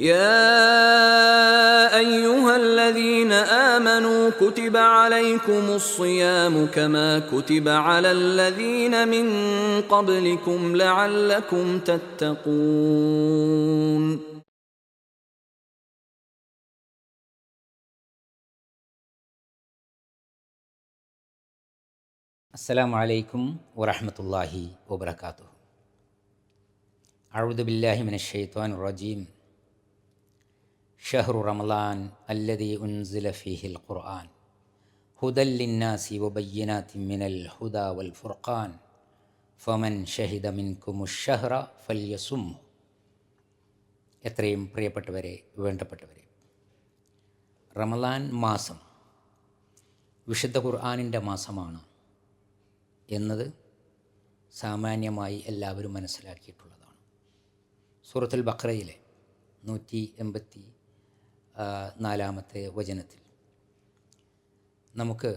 يا أيها الذين آمنوا كتب عليكم الصيام كما كتب على الذين من قبلكم لعلكم تتقون. السلام عليكم ورحمة الله وبركاته. أعوذ بالله من الشيطان الرجيم. ഷഹ്റു റമലാൻ അല്ലതി ഉൻസില ഫിഹിൽ ഖുർആൻ. ഹുദല്ലിന്നാസി വബയ്യനാത്തി മിനൽ ഹുദ വൽ ഫുർഖാൻ. ഫമൻ ഷഹിദ മിൻകുമുഷഹ്റ ഫല്യസും എത്രയും പ്രിയപ്പെട്ടവരെ വേണ്ടപ്പെട്ടവരെ റമലാൻ മാസം വിശുദ്ധ ഖുർആാനിന്റെ മാസമാണ് എന്നത് സാമാന്യമായി എല്ലാവരും മനസ്സിലാക്കിയിട്ടുള്ളതാണ്. സൂറത്തുൽ ബക്രയിലെ നൂറ്റി എൺപത്തി നാലാമത്തെ വചനത്തിൽ. നമുക്ക്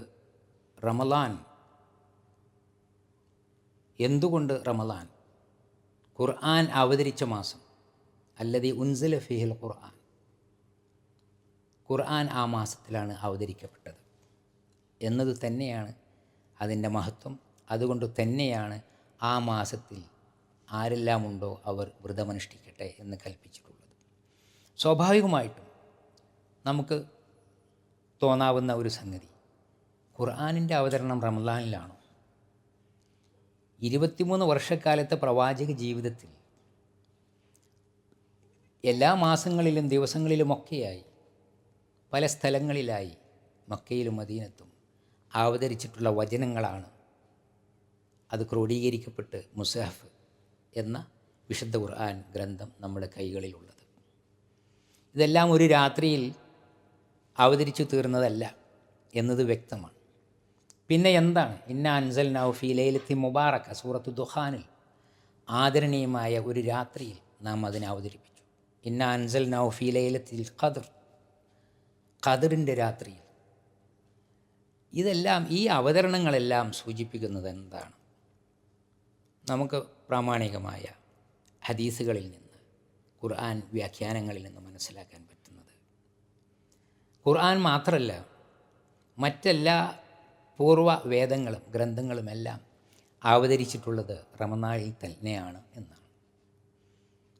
റമലാൻ എന്തുകൊണ്ട് റമലാൻ? ഖുർആൻ അവതരിച്ച മാസം. അല്ലതി ഉൻസല ഫിഹിൽ ഖുർആൻ. ഖുർആൻ ആ മാസത്തിലാണ് അവതരിക്കപ്പെട്ടത്. എന്നത് തന്നെയാണ് അതിന്റെ മഹത്വം. അതുകൊണ്ട് തന്നെയാണ് ആ മാസത്തിൽ ആരെല്ലാമുണ്ടോ അവർ വ്രതമനുഷ്ഠിക്കട്ടെ എന്ന് കൽപ്പിച്ചിട്ടുള്ളത്. സ്വാഭാവികമായിട്ടും നമുക്ക് തോന്നാവുന്ന ഒരു സംഗതി. ഖുർആാനിന്റെ അവതരണം റംലാനിലാണോ ഇരുപത്തിമൂന്ന് വർഷക്കാലത്തെ പ്രവാചക ജീവിതത്തിൽ എല്ലാ മാസങ്ങളിലും ദിവസങ്ങളിലുമൊക്കെയായി പല സ്ഥലങ്ങളിലായി മക്കയിലും മദീനത്തും അവതരിച്ചിട്ടുള്ള വചനങ്ങളാണ് അത് ക്രോഡീകരിക്കപ്പെട്ട് മുസാഫ് എന്ന വിശുദ്ധ ഖുർആൻ ഗ്രന്ഥം നമ്മുടെ കൈകളിലുള്ളത്. ഇതെല്ലാം ഒരു രാത്രിയിൽ അവതരിച്ചു തീർന്നതല്ല എന്നത് വ്യക്തമാണ്. പിന്നെ എന്താണ്? ഇന്ന അൻസൽ നൗഫി ലൈലത്തി മുബാറക്ക സൂറത്ത് ദുഹാനിൽ ആദരണീയമായ ഒരു രാത്രിയിൽ നാം അതിനെ അവതരിപ്പിച്ചു. ഇന്ന അൻസൽ നൗഫി ലൈലത്തിൽ ഖദർ ഖദറിന്റെ രാത്രിയിൽ. ഇതെല്ലാം ഈ അവതരണങ്ങളെല്ലാം സൂചിപ്പിക്കുന്നത് എന്താണ്? നമുക്ക് പ്രാമാണികമായ ഹദീസുകളിൽ നിന്ന് ഖുർആൻ വ്യാഖ്യാനങ്ങളിൽ നിന്ന് മനസ്സിലാക്കാൻ പറ്റുന്നത് ഖുർആൻ മാത്രമല്ല മറ്റെല്ലാ പൂർവ വേദങ്ങളും ഗ്രന്ഥങ്ങളുമെല്ലാം അവതരിച്ചിട്ടുള്ളത് റമനാഴി തന്നെയാണ് എന്നാണ്.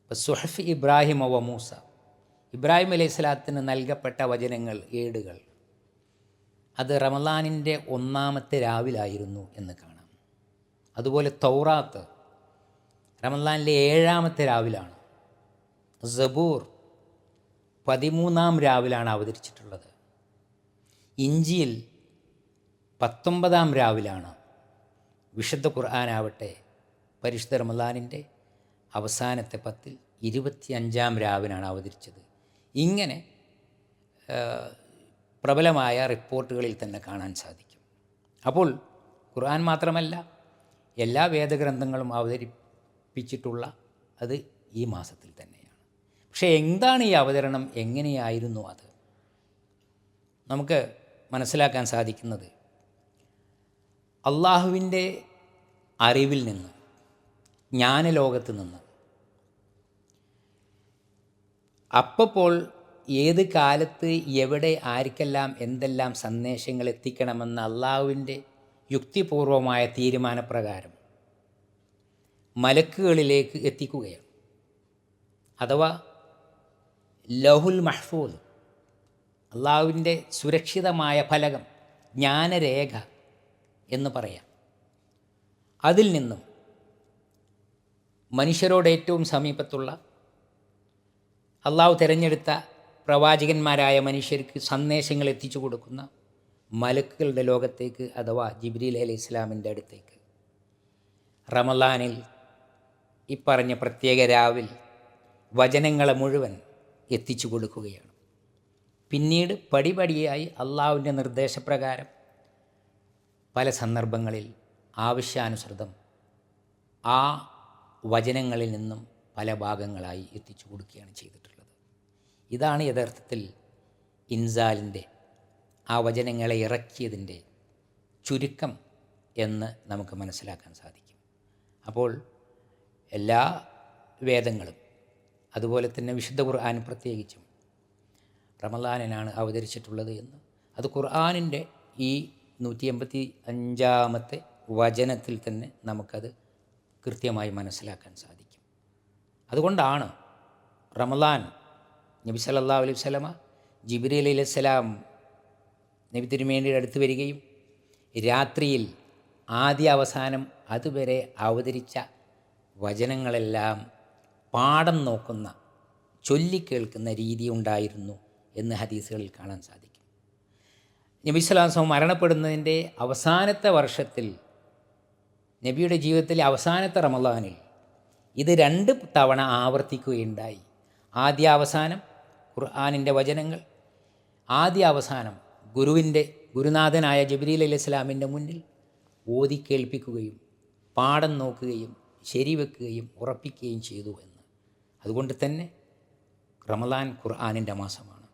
ഇപ്പോൾ സുഹഫ് ഇബ്രാഹിം ഒവ മൂസ ഇബ്രാഹിം അലൈഹി സ്വലാത്തിന് നൽകപ്പെട്ട വചനങ്ങൾ ഏടുകൾ അത് റമലാനിന്റെ ഒന്നാമത്തെ രാവിലായിരുന്നു എന്ന് കാണാം. അതുപോലെ തൗറാത്ത് റമലാനിലെ ഏഴാമത്തെ രാവിലാണ്. സബൂർ പതിമൂന്നാം രാവിലാണ് അവതരിച്ചിട്ടുള്ളത്. ഇഞ്ചിയിൽ പത്തൊമ്പതാം രാവിലാണ് വിശുദ്ധ ഖുർആാനാവട്ടെ പരിശുദ്ധ റമലാനിന്റെ അവസാനത്തെ പത്തിൽ ഇരുപത്തിയഞ്ചാം രാവിലാണ് അവതരിച്ചത്. ഇങ്ങനെ പ്രബലമായ റിപ്പോർട്ടുകളിൽ തന്നെ കാണാൻ സാധിക്കും. അപ്പോൾ ഖുർആൻ മാത്രമല്ല എല്ലാ വേദഗ്രന്ഥങ്ങളും അവതരിപ്പിച്ചിട്ടുള്ള അത് ഈ മാസത്തിൽ തന്നെയാണ് പക്ഷേ എന്താണ് ഈ അവതരണം? എങ്ങനെയായിരുന്നു അത്? നമുക്ക് മനസ്സിലാക്കാൻ സാധിക്കുന്നത് അള്ളാഹുവിന്റെ അറിവിൽ നിന്ന് ജ്ഞാനലോകത്ത് നിന്ന്. അപ്പോൾ ഏത് കാലത്ത് എവിടെ ആർക്കെല്ലാം എന്തെല്ലാം സന്ദേശങ്ങൾ എത്തിക്കണമെന്ന അള്ളാഹുവിന്റെ യുക്തിപൂർവമായ തീരുമാനപ്രകാരം മലക്കുകളിലേക്ക് എത്തിക്കുകയാണ്. അഥവാ ലഹുൽ മഹ്ഫൂദ് അള്ളാഹുവിന്റെ സുരക്ഷിതമായ ഫലകം ജ്ഞാനരേഖ എന്ന് പറയാം. അതിൽ നിന്നും മനുഷ്യരോട് ഏറ്റവും സമീപത്തുള്ള അള്ളാഹു തിരഞ്ഞെടുത്ത പ്രവാചകന്മാരായ മനുഷ്യർക്ക് സന്ദേശങ്ങൾ എത്തിച്ചു കൊടുക്കുന്ന മലക്കുകളുടെ ലോകത്തേക്ക് അഥവാ ജിബ്രീൽ അലി ഇസ്ലാമിന്റെ അടുത്തേക്ക്. റമലാനിൽ ഇപ്പറഞ്ഞ പ്രത്യേക രാവിൽ വചനങ്ങളെ മുഴുവൻ എത്തിച്ചു കൊടുക്കുകയാണ്. പിന്നീട് പടിപടിയായി അള്ളാഹുവിന്റെ നിർദ്ദേശപ്രകാരം പല സന്ദർഭങ്ങളിൽ ആവശ്യാനുസൃതം ആ വചനങ്ങളിൽ നിന്നും പല ഭാഗങ്ങളായി എത്തിച്ചു കൊടുക്കുകയാണ് ചെയ്തിട്ടുള്ളത്. ഇതാണ് യഥാർത്ഥത്തിൽ ഇൻസാലിന്റെ ആ വചനങ്ങളെ ഇറക്കിയതിന്റെ ചുരുക്കം എന്ന് നമുക്ക് മനസ്സിലാക്കാൻ സാധിക്കും. അപ്പോൾ എല്ലാ വേദങ്ങളും അതുപോലെ തന്നെ വിശുദ്ധ ഖുർആൻ പ്രത്യേകിച്ചും റമലാനിനാണ് അവതരിച്ചിട്ടുള്ളത് എന്ന്. അത് ഖുർആാനിന്റെ ഈ നൂറ്റി എൺപത്തി അഞ്ചാമത്തെ വചനത്തിൽ തന്നെ നമുക്കത് കൃത്യമായി മനസ്സിലാക്കാൻ സാധിക്കും. അതുകൊണ്ടാണ് റമലാൻ നബി സല്ലാ അലൈഹി സ്വലമ ജിബിരി അലൈഹി സ്വലാം നബി തിരുമേനിയുടെ അടുത്ത് വരികയും രാത്രിയിൽ ആദ്യ അവസാനം അതുവരെ അവതരിച്ച വചനങ്ങളെല്ലാം പാഠം നോക്കുന്ന ചൊല്ലിക്കേൾക്കുന്ന രീതി ഉണ്ടായിരുന്നു എന്ന് ഹദീസുകളിൽ കാണാൻ സാധിക്കും. നബി സ്വലാസം മരണപ്പെടുന്നതിന്റെ അവസാനത്തെ വർഷത്തിൽ നബിയുടെ ജീവിതത്തിലെ അവസാനത്തെ റമദാനിൽ ഇത് രണ്ട് തവണ ആവർത്തിക്കുകയുണ്ടായി. ആദ്യ അവസാനം ഖുർആാനിന്റെ വചനങ്ങൾ ആദ്യ അവസാനം ഗുരുവിന്റെ ഗുരുനാഥനായ ജബിരീൽ അലി ഇസ്ലാമിന്റെ മുന്നിൽ ഓതി കേൾപ്പിക്കുകയും പാഠം നോക്കുകയും ശരിവെക്കുകയും ഉറപ്പിക്കുകയും ചെയ്തു എന്ന്. അതുകൊണ്ട് തന്നെ റമദാൻ ഖുർആാനിന്റെ മാസമാണ്.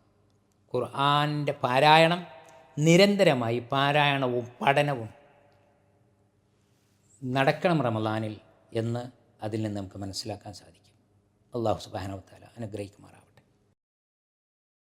ഖുർആാനിന്റെ പാരായണം നിരന്തരമായി പാരായണവും പഠനവും നടക്കണം റമദാനിൽ എന്ന് അതിൽ നിന്ന് നമുക്ക് മനസ്സിലാക്കാൻ സാധിക്കും. അള്ളാഹു സുബാനവത്താല അനുഗ്രഹിക്കുമാറാവട്ടെ